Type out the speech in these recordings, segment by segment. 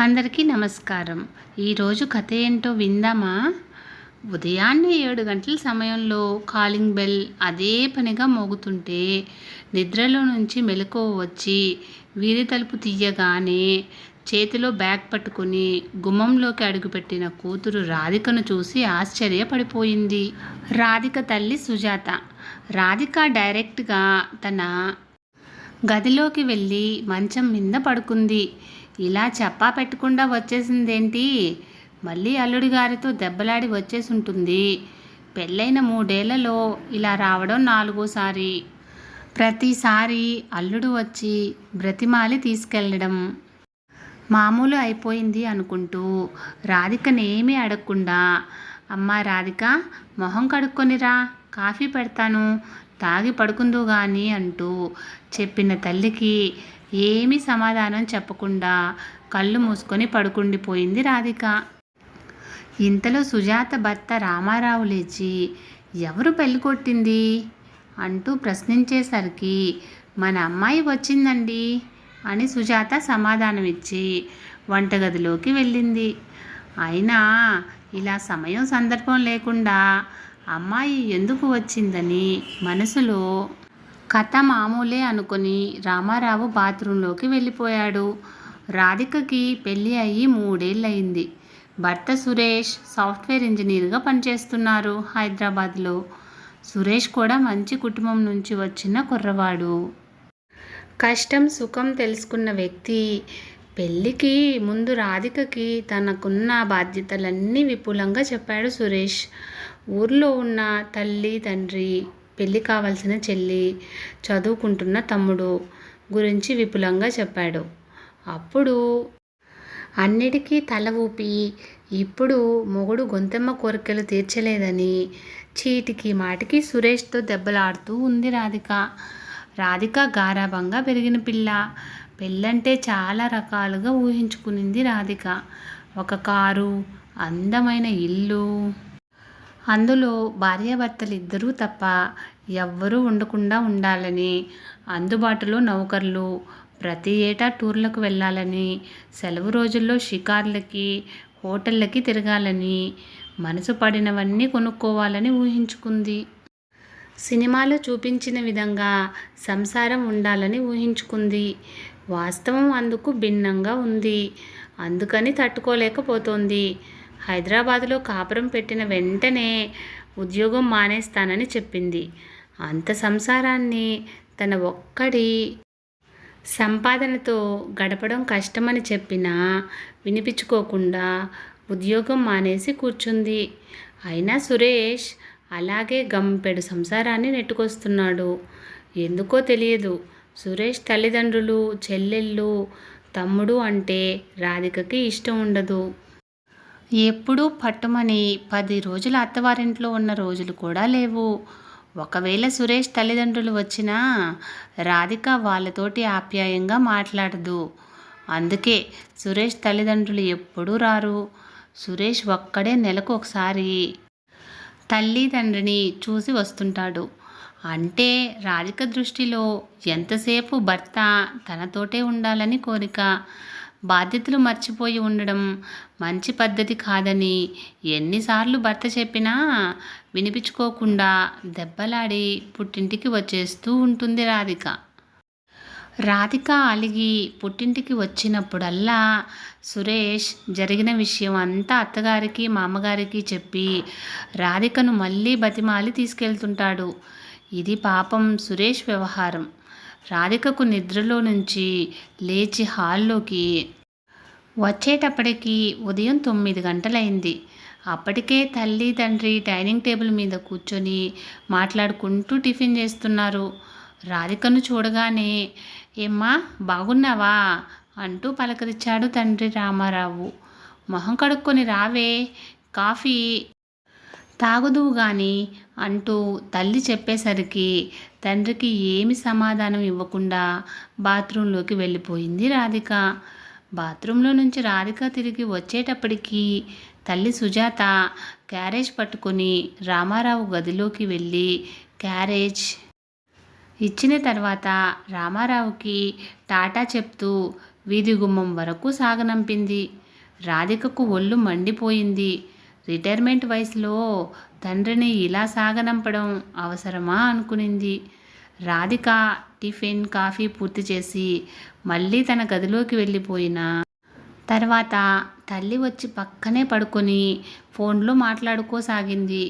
అందరికీ నమస్కారం. ఈరోజు కథ ఏంటో విందామా? ఉదయాన్నే ఏడు గంటల సమయంలో కాలింగ్ బెల్ అదే పనిగా మోగుతుంటే నిద్రలో నుంచి మెలకువ వచ్చి వీరి తలుపు తీయగానే చేతిలో బ్యాగ్ పట్టుకుని గుమ్మంలోకి అడుగుపెట్టిన కూతురు రాధికను చూసి ఆశ్చర్యపడిపోయింది. రాధిక తల్లి సుజాత. రాధిక డైరెక్ట్గా తన గదిలోకి వెళ్ళి మంచం మీద పడుకుంది. ఇలా చెప్పా పెట్టకుండా వచ్చేసిందేంటి? మళ్ళీ అల్లుడి గారితో దెబ్బలాడి వచ్చేసి ఉంటుంది పెళ్ళైన మూడేళ్ళలో ఇలా రావడం నాలుగోసారి. ప్రతిసారి అల్లుడు వచ్చి బ్రతిమాలి తీసుకెళ్ళడం మామూలు అయిపోయింది అనుకుంటూ రాధికనేమీ అడగకుండా అమ్మా రాధిక మొహం కడుక్కొనిరా కాఫీ పెడతాను తాగి పడుకుందు గాని అంటూ చెప్పిన తల్లికి ఏమీ సమాధానం చెప్పకుండా కళ్ళు మూసుకొని పడుకుండిపోయింది రాధిక. ఇంతలో సుజాత భర్త రామారావు లేచి ఎవరు పెళ్ళి కొట్టింది? అంటూ ప్రశ్నించేసరికి మన అమ్మాయి వచ్చిందండి అని సుజాత సమాధానమిచ్చి వంటగదిలోకి వెళ్ళింది. అయినా ఇలా సమయం సందర్భం లేకుండా అమ్మాయి ఎందుకు వచ్చిందని మనసులో కథ మామూలే అనుకుని రామారావు బాత్రూంలోకి వెళ్ళిపోయాడు. రాధికకి పెళ్ళి అయ్యి మూడేళ్ళయింది. భర్త సురేష్ సాఫ్ట్వేర్ ఇంజనీర్గా పనిచేస్తున్నారు హైదరాబాద్లో. సురేష్ కూడా మంచి కుటుంబం నుంచి వచ్చిన కుర్రవాడు. కష్టం సుఖం తెలుసుకున్న వ్యక్తి. పెళ్ళికి ముందు రాధికకి తనకున్న బాధ్యతలన్నీ విపులంగా చెప్పాడు సురేష్. ఊర్లో ఉన్న తల్లి తండ్రి పెళ్ళి కావాల్సిన చెల్లి చదువుకుంటున్న తమ్ముడు గురించి విపులంగా చెప్పాడు. అప్పుడు అన్నిటికీ తల ఊపి ఇప్పుడు మొగుడు గొంతెమ్మ కోరికలు తీర్చలేదని చీటికి మాటికి సురేష్తో దెబ్బలాడుతూ ఉంది రాధిక. రాధిక గారాభంగా పెరిగిన పిల్ల. పెళ్ళంటే చాలా రకాలుగా ఊహించుకునింది రాధిక. ఒక కారు అందమైన ఇల్లు. అందులో భార్యాభర్తలు ఇద్దరూ తప్ప ఎవ్వరూ ఉండకుండా ఉండాలని అందుబాటులో నౌకర్లు ప్రతి ఏటా టూర్లకు వెళ్ళాలని సెలవు రోజుల్లో షికార్లకి హోటళ్ళకి తిరగాలని మనసు పడినవన్నీ కొనుక్కోవాలని ఊహించుకుంది. సినిమాలో చూపించిన విధంగా సంసారం ఉండాలని ఊహించుకుంది. వాస్తవం అందుకు భిన్నంగా ఉంది. అందుకని తట్టుకోలేకపోతోంది. హైదరాబాదులో కాపురం పెట్టిన వెంటనే ఉద్యోగం మానేస్తానని చెప్పింది. అంత సంసారాన్ని తన ఒక్కడి సంపాదనతో గడపడం కష్టమని చెప్పినా వినిపించుకోకుండా ఉద్యోగం మానేసి కూర్చుంది. అయినా సురేష్ అలాగే గంపెడు సంసారాన్ని నెట్టుకొస్తున్నాడు. ఎందుకో తెలియదు. సురేష్ తల్లిదండ్రులు చెల్లెళ్ళు తమ్ముడు అంటే రాధికకి ఇష్టం ఉండదు. ఎప్పుడూ పట్టుమని పది రోజులు అత్తవారింట్లో ఉన్న రోజులు కూడా లేవు. ఒకవేళ సురేష్ తల్లిదండ్రులు వచ్చినా రాధిక వాళ్ళతోటి ఆప్యాయంగా మాట్లాడదు. అందుకే సురేష్ తల్లిదండ్రులు ఎప్పుడూ రారు. సురేష్ ఒక్కడే నెలకు ఒకసారి తల్లిదండ్రిని చూసి వస్తుంటాడు. అంటే రాధిక దృష్టిలో ఎంతసేపు భర్త తనతోటే ఉండాలని కోరిక. బాధ్యతలు మర్చిపోయి ఉండడం మంచి పద్ధతి కాదని ఎన్నిసార్లు భర్త చెప్పినా వినిపించుకోకుండా దెబ్బలాడి పుట్టింటికి వచ్చేస్తూ ఉంటుంది రాధిక. రాధిక అలిగి పుట్టింటికి వచ్చినప్పుడల్లా సురేష్ జరిగిన విషయం అంతా అత్తగారికి మామగారికి చెప్పి రాధికను మళ్ళీ బతిమాలి తీసుకెళ్తుంటాడు. ఇది పాపం సురేష్ వ్యవహారం. రాధికకు నిద్రలో నుంచి లేచి హాల్లోకి వచ్చేటప్పటికి ఉదయం తొమ్మిది గంటలైంది. అప్పటికే తల్లి తండ్రి డైనింగ్ టేబుల్ మీద కూర్చొని మాట్లాడుకుంటూ టిఫిన్ చేస్తున్నారు. రాధికను చూడగానే ఏమ్మా బాగున్నావా? అంటూ పలకరించాడు తండ్రి రామారావు. మొహం కడుక్కొని రావే కాఫీ తాగుదువు గాని అంటూ తల్లి చెప్పేసరికి తండ్రికి ఏమి సమాధానం ఇవ్వకుండా బాత్రూంలోకి వెళ్ళిపోయింది రాధిక. బాత్రూంలో నుంచి రాధిక తిరిగి వచ్చేటప్పటికి తల్లి సుజాత క్యారేజ్ పట్టుకొని రామారావు గదిలోకి వెళ్ళి క్యారేజ్ ఇచ్చిన తర్వాత రామారావుకి టాటా చెప్తూ వీధి గుమ్మం వరకు సాగనంపింది. రాధికకు ఒళ్ళు మండిపోయింది. రిటైర్మెంట్ వయసులో తండ్రిని ఇలా సాగనంపడం అవసరమా అనుకునింది. రాధిక టిఫిన్ కాఫీ పూర్తి చేసి మళ్ళీ తన గదిలోకి వెళ్ళిపోయిన తర్వాత తల్లి వచ్చి పక్కనే పడుకొని ఫోన్లో మాట్లాడుకోసాగింది.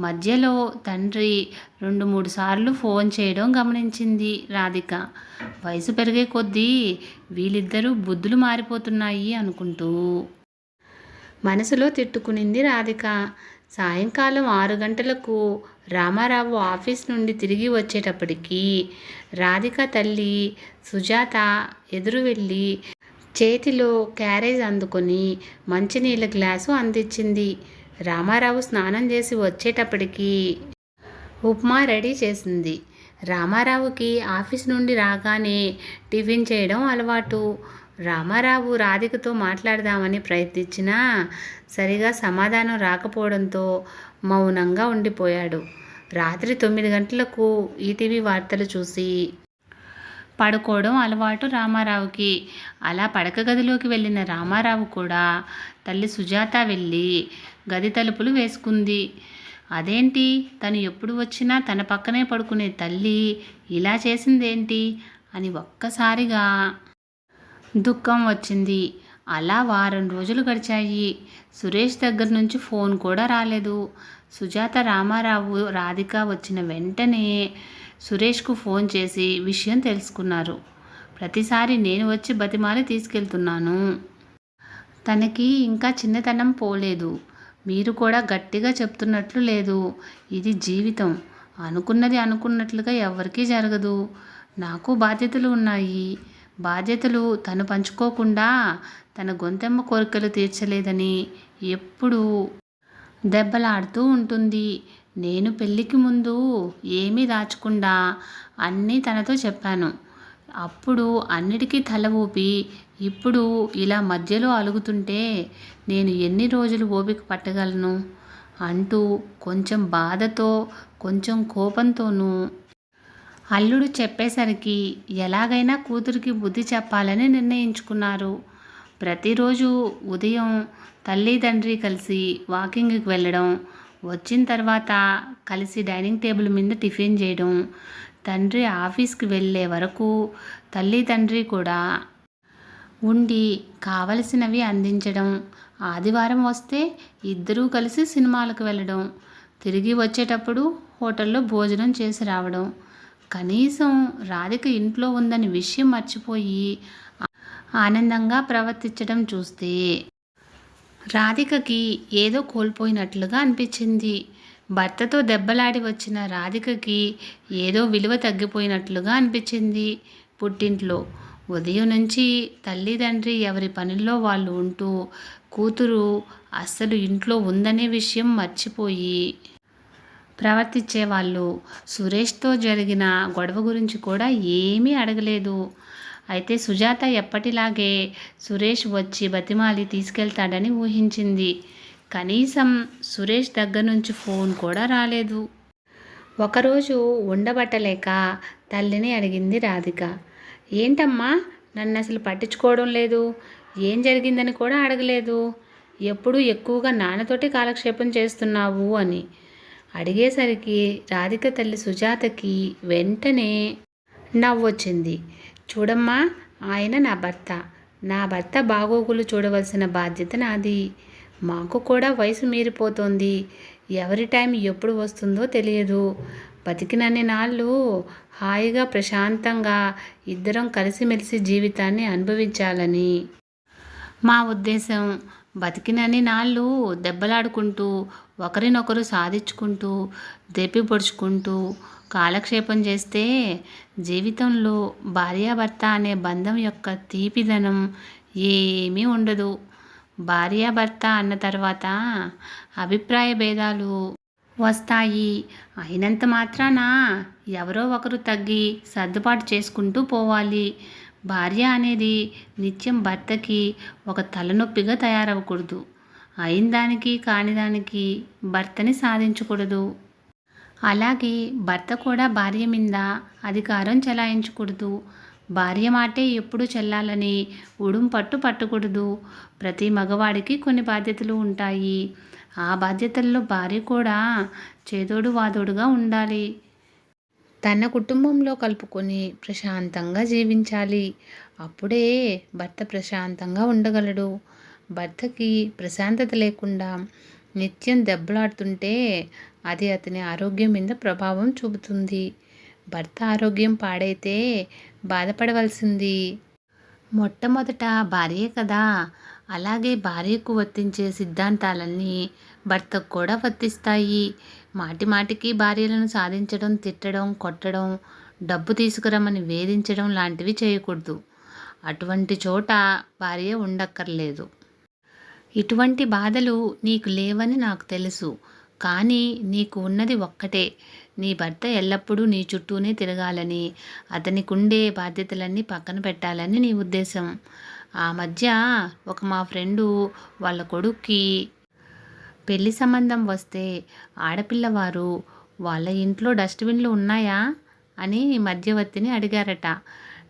మధ్యలో తండ్రి రెండు మూడు సార్లు ఫోన్ చేయడం గమనించింది రాధిక. వయసు పెరిగే కొద్దీ వీళ్ళిద్దరూ బుద్ధులు మారిపోతున్నాయి అనుకుంటూ మనసులో తిట్టుకునింది రాధిక. సాయంకాలం ఆరు గంటలకు రామారావు ఆఫీస్ నుండి తిరిగి వచ్చేటప్పటికి రాధిక తల్లి సుజాత ఎదురు వెళ్ళి చేతిలో క్యారేజ్ అందుకొని మంచినీళ్ళ గ్లాసు అందించింది. రామారావు స్నానం చేసి వచ్చేటప్పటికి ఉప్మా రెడీ చేసింది. రామారావుకి ఆఫీస్ నుండి రాగానే టిఫిన్ చేయడం అలవాటు. రామారావు రాధికతో మాట్లాడదామని ప్రయత్నించినా సరిగా సమాధానం రాకపోవడంతో మౌనంగా ఉండిపోయాడు. రాత్రి తొమ్మిది గంటలకు ఈటీవీ వార్తలు చూసి పడుకోవడం అలవాటు రామారావుకి. అలా పడక గదిలోకి వెళ్ళిన రామారావు కూడా తల్లి సుజాత వెళ్ళి గది తలుపులు వేసుకుంది. అదేంటి? తను ఎప్పుడు వచ్చినా తన పక్కనే పడుకునే తల్లి ఇలా చేసిందేంటి? అని ఒక్కసారిగా దుఃఖం వచ్చింది. అలా వారం రోజులు గడిచాయి. సురేష్ దగ్గర నుంచి ఫోన్ కూడా రాలేదు. సుజాత రామారావు రాధిక వచ్చిన వెంటనే సురేష్కు ఫోన్ చేసి విషయం తెలుసుకున్నారు. ప్రతిసారి నేను వచ్చి బతిమాలి తీసుకెళ్తున్నాను. తనకి ఇంకా చిన్నతనం పోలేదు. మీరు కూడా గట్టిగా చెప్తున్నట్లు లేదు. ఇది జీవితం. అనుకున్నది అనుకున్నట్లుగా ఎవరికీ జరగదు. నాకు బాధ్యతలు ఉన్నాయి. బాధ్యతలు తను పంచుకోకుండా తన గొంతెమ్మ కోరికలు తీర్చలేదని ఎప్పుడూ దెబ్బలాడుతూ ఉంటుంది. నేను పెళ్ళికి ముందు ఏమీ దాచకుండా అన్నీ తనతో చెప్పాను. అప్పుడు అన్నిటికీ తల ఊపి ఇప్పుడు ఇలా మధ్యలో అలుగుతుంటే నేను ఎన్ని రోజులు ఓపిక పట్టగలను? అంటూ కొంచెం బాధతో కొంచెం కోపంతోనూ అల్లుడు చెప్పేసరికి ఎలాగైనా కూతురికి బుద్ధి చెప్పాలని నిర్ణయించుకున్నారు. ప్రతిరోజు ఉదయం తల్లి తండ్రి కలిసి వాకింగ్కి వెళ్ళడం వచ్చిన తర్వాత కలిసి డైనింగ్ టేబుల్ మీద టిఫిన్ చేయడం తండ్రి ఆఫీస్కి వెళ్ళే వరకు తల్లి తండ్రి కూడా ఉండి కావలసినవి అందించడం ఆదివారం వస్తే ఇద్దరూ కలిసి సినిమాలకు వెళ్ళడం తిరిగి వచ్చేటప్పుడు హోటల్లో భోజనం చేసి రావడం కనీసం రాధిక ఇంట్లో ఉందని విషయం మర్చిపోయి ఆనందంగా ప్రవర్తించడం చూస్తే రాధికకి ఏదో కోల్పోయినట్లుగా అనిపించింది. భర్తతో దెబ్బలాడి వచ్చిన రాధికకి ఏదో విలువ తగ్గిపోయినట్లుగా అనిపించింది పుట్టింట్లో. ఉదయం నుంచి తల్లిదండ్రి ఎవరి పనుల్లో వాళ్ళు ఉంటూ కూతురు అస్సలు ఇంట్లో ఉందనే విషయం మర్చిపోయి ప్రవర్తించేవాళ్ళు. సురేష్తో జరిగిన గొడవ గురించి కూడా ఏమీ అడగలేదు. అయితే సుజాత ఎప్పటిలాగే సురేష్ వచ్చి బతిమాలి తీసుకెళ్తాడని ఊహించింది. కనీసం సురేష్ దగ్గర నుంచి ఫోన్ కూడా రాలేదు. ఒకరోజు ఉండబట్టలేక తల్లిని అడిగింది రాధిక. ఏంటమ్మా నన్ను అసలు పట్టించుకోవడం లేదు. ఏం జరిగిందని కూడా అడగలేదు. ఎప్పుడు ఎక్కువగా నాన్నతోటి కాలక్షేపం చేస్తున్నావు అని. అడిగేసరికి రాధిక తల్లి సుజాతకి వెంటనే నవ్వొచ్చింది. చూడమ్మా ఆయన నా భర్త. నా భర్త బాగోగులు చూడవలసిన బాధ్యత నాది. మాకు కూడా వయసు మీరిపోతోంది. ఎవరి టైం ఎప్పుడు వస్తుందో తెలియదు. బతికినన్ని నాళ్ళు హాయిగా ప్రశాంతంగా ఇద్దరం కలిసిమెలిసి జీవితాన్ని అనుభవించాలని. మా ఉద్దేశం బతికినన్ని నాళ్ళు దెబ్బలాడుకుంటూ ఒకరినొకరు సాధించుకుంటూ దెప్పి పొడుచుకుంటూ కాలక్షేపం చేస్తే జీవితంలో భార్యాభర్త అనే బంధం యొక్క తీపిదనం ఏమీ ఉండదు. భార్యాభర్త అన్న తర్వాత అభిప్రాయ భేదాలు వస్తాయి. అయినంత మాత్రాన ఎవరో ఒకరు తగ్గి సర్దుబాటు చేసుకుంటూ పోవాలి. భార్య అనేది నిత్యం భర్తకి ఒక తలనొప్పిగా తయారవ్వకూడదు. అయిన దానికి కాని దానికి భర్తని సాధించకూడదు. అలాగే భర్త కూడా భార్య మీద అధికారం చెలాయించకూడదు. భార్య మాటే ఎప్పుడు చెల్లాలని ఉడుం పట్టు పట్టకూడదు. ప్రతి మగవాడికి కొన్ని బాధ్యతలు ఉంటాయి. ఆ బాధ్యతల్లో భార్య కూడా చేదోడు వాదోడుగా ఉండాలి. తన కుటుంబంలో కలుపుకొని ప్రశాంతంగా జీవించాలి. అప్పుడే భర్త ప్రశాంతంగా ఉండగలడు. భర్తకి ప్రశాంతత లేకుండా నిత్యం దెబ్బలాడుతుంటే అది అతని ఆరోగ్యం మీద ప్రభావం చూపుతుంది. భర్త ఆరోగ్యం పాడైతే బాధపడవలసింది. మొట్టమొదట భార్యే కదా. అలాగే భార్యకు వర్తించే సిద్ధాంతాలన్నీ భర్తకు కూడా వర్తిస్తాయి. మాటి మాటికి భార్యలను సాధించడం తిట్టడం కొట్టడం డబ్బు తీసుకురమ్మని వేధించడం లాంటివి చేయకూడదు. అటువంటి చోట భార్య ఉండక్కర్లేదు. ఇటువంటి బాధలు నీకు లేవని నాకు తెలుసు. కానీ నీకు ఉన్నది ఒక్కటే. నీ భర్త ఎల్లప్పుడూ నీ చుట్టూనే తిరగాలని అతనికి ఉండే బాధ్యతలన్నీ పక్కన పెట్టాలని నీ ఉద్దేశం. ఆ మధ్య ఒక మా ఫ్రెండు వాళ్ళ కొడుక్కి పెళ్ళి సంబంధం వస్తే ఆడపిల్లవారు వాళ్ళ ఇంట్లో డస్ట్బిన్లు ఉన్నాయా అని మధ్యవర్తిని అడిగారట.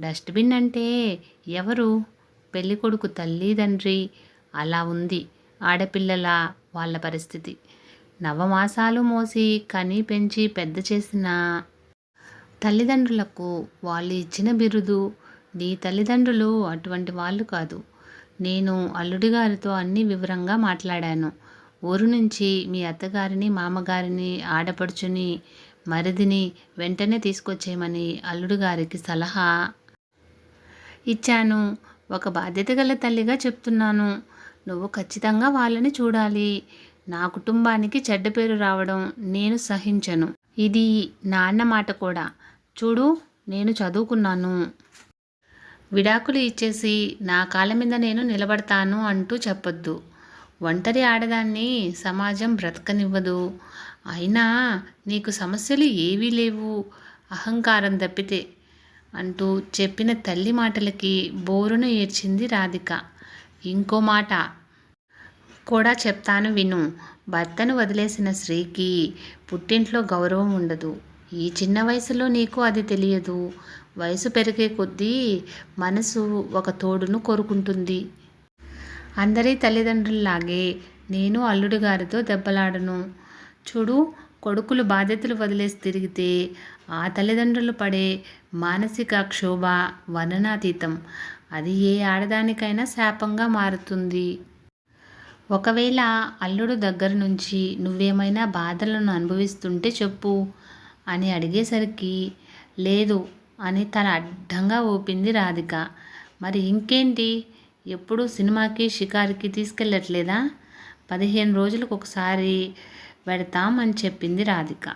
డస్ట్బిన్ అంటే ఎవరు? పెళ్ళికొడుకు తల్లి తండ్రి అలా ఉంది. ఆడపిల్లల వాళ్ళ పరిస్థితి. నవమాసాలు మోసి కని పెంచి పెద్ద చేసిన తల్లిదండ్రులకు వాళ్ళు ఇచ్చిన బిరుదు నీ తల్లిదండ్రులు అటువంటి వాళ్ళు కాదు. నేను అల్లుడి గారితో అన్ని వివరంగా మాట్లాడాను. ఊరు నుంచి మీ అత్తగారిని మామగారిని ఆడపడుచుని మరిదిని వెంటనే తీసుకొచ్చేయమని అల్లుడు గారికి సలహా ఇచ్చాను. ఒక బాధ్యత గల తల్లిగా చెప్తున్నాను. నువ్వు ఖచ్చితంగా వాళ్ళని చూడాలి. నా కుటుంబానికి చెడ్డ పేరు రావడం నేను సహించను. ఇది నాన్న మాట కూడా. చూడు నేను చదువుకున్నాను. విడాకులు ఇచ్చేసి నా కాళ్ళ మీద నేను నిలబడతాను అంటూ చెప్పొద్దు. ఒంటరి ఆడదాన్ని సమాజం బ్రతకనివ్వదు. అయినా నీకు సమస్యలు ఏవీ లేవు. అహంకారం తప్పితే అంటూ చెప్పిన తల్లి మాటలకి బోరును ఏడ్చింది రాధిక. ఇంకో మాట కూడా చెప్తాను విను. భర్తను వదిలేసిన స్త్రీకి పుట్టింట్లో గౌరవం ఉండదు. ఈ చిన్న వయసులో నీకు అది తెలియదు. వయసు పెరిగే కొద్దీ మనసు ఒక తోడును కోరుకుంటుంది. అందరి తల్లిదండ్రుల్లాగే నేను అల్లుడు గారితో దెబ్బలాడను. చూడు కొడుకులు బాధ్యతలు వదిలేసి తిరిగితే ఆ తల్లిదండ్రులు పడే మానసిక క్షోభ వర్ణనాతీతం అది ఏ ఆడదానికైనా శాపంగా మారుతుంది. ఒకవేళ అల్లుడు దగ్గర నుంచి నువ్వేమైనా బాధలను అనుభవిస్తుంటే చెప్పు అని అడిగేసరికి లేదు అని తన అడ్డంగా ఊపింది రాధిక. మరి ఇంకేంటి? ఎప్పుడు సినిమాకి షికారికి తీసుకెళ్ళట్లేదా? పదిహేను రోజులకు ఒకసారి పెడతాం అని చెప్పింది రాధిక.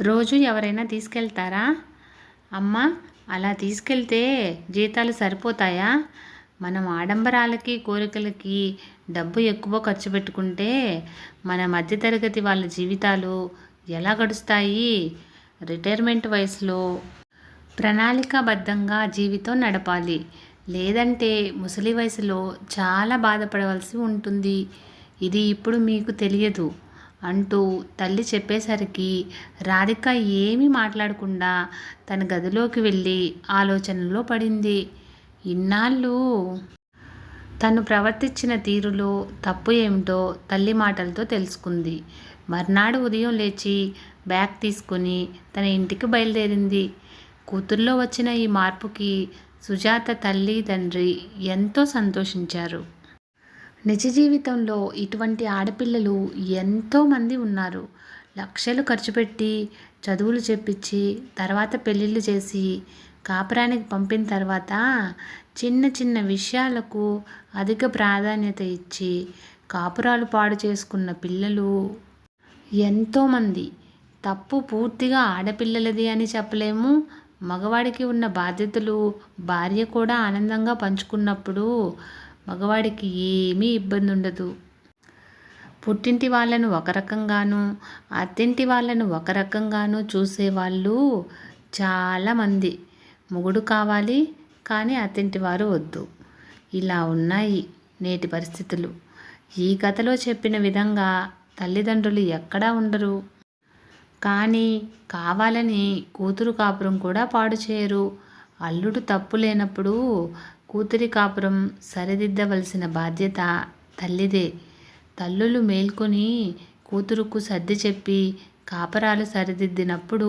రోజు ఎవరైనా తీసుకెళ్తారా? అమ్మ అలా తీసుకెళ్తే జీతాలు సరిపోతాయా? మనం ఆడంబరాలకి కోరికలకి డబ్బు ఎక్కువ ఖర్చు పెట్టుకుంటే మన మధ్యతరగతి వాళ్ళ జీవితాలు ఎలా గడుస్తాయి? రిటైర్మెంట్ వయసులో ప్రణాళికాబద్ధంగా జీవితం నడపాలి. లేదంటే ముసలి వయసులో చాలా బాధపడవలసి ఉంటుంది. ఇది ఇప్పుడు మీకు తెలియదు అంటూ తల్లి చెప్పేసరికి రాధిక ఏమీ మాట్లాడకుండా తన గదిలోకి వెళ్ళి ఆలోచనలో పడింది. ఇన్నాళ్ళు తను ప్రవర్తించిన తీరులో తప్పు ఏమిటో తల్లి మాటలతో తెలుసుకుంది. మర్నాడు ఉదయం లేచి బ్యాగ్ తీసుకుని తన ఇంటికి బయలుదేరింది. కూతుర్లో వచ్చిన ఈ మార్పుకి సుజాత తల్లి తండ్రి ఎంతో సంతోషించారు. నిజ జీవితంలో ఇటువంటి ఆడపిల్లలు ఎంతోమంది ఉన్నారు. లక్షలు ఖర్చు పెట్టి చదువులు చెప్పించి తర్వాత పెళ్ళిళ్ళు చేసి కాపురానికి పంపిన తర్వాత చిన్న చిన్న విషయాలకు అధిక ప్రాధాన్యత ఇచ్చి కాపురాలు పాడు చేసుకున్న పిల్లలు ఎంతోమంది. తప్పు పూర్తిగా ఆడపిల్లలది అని చెప్పలేము. మగవాడికి ఉన్న బాధ్యతలు భార్య కూడా ఆనందంగా పంచుకున్నప్పుడు మగవాడికి ఏమీ ఇబ్బంది ఉండదు. పుట్టింటి వాళ్ళను ఒక రకంగాను అత్తింటి వాళ్ళను ఒక రకంగాను చూసేవాళ్ళు చాలామంది. మొగుడు కావాలి కానీ అతింటి వారు వద్దు. ఇలా ఉన్నాయి నేటి పరిస్థితులు. ఈ కథలో చెప్పిన విధంగా తల్లిదండ్రులు ఎక్కడా ఉండరు. కానీ కావాలని కూతురు కాపురం కూడా పాడు చేయరు. అల్లుడు తప్పు లేనప్పుడు కూతురి కాపురం సరిదిద్దవలసిన బాధ్యత తల్లిదే. తల్లులు మేల్కొని కూతురుకు సర్ది చెప్పి కాపరాలు సరిదిద్దినప్పుడు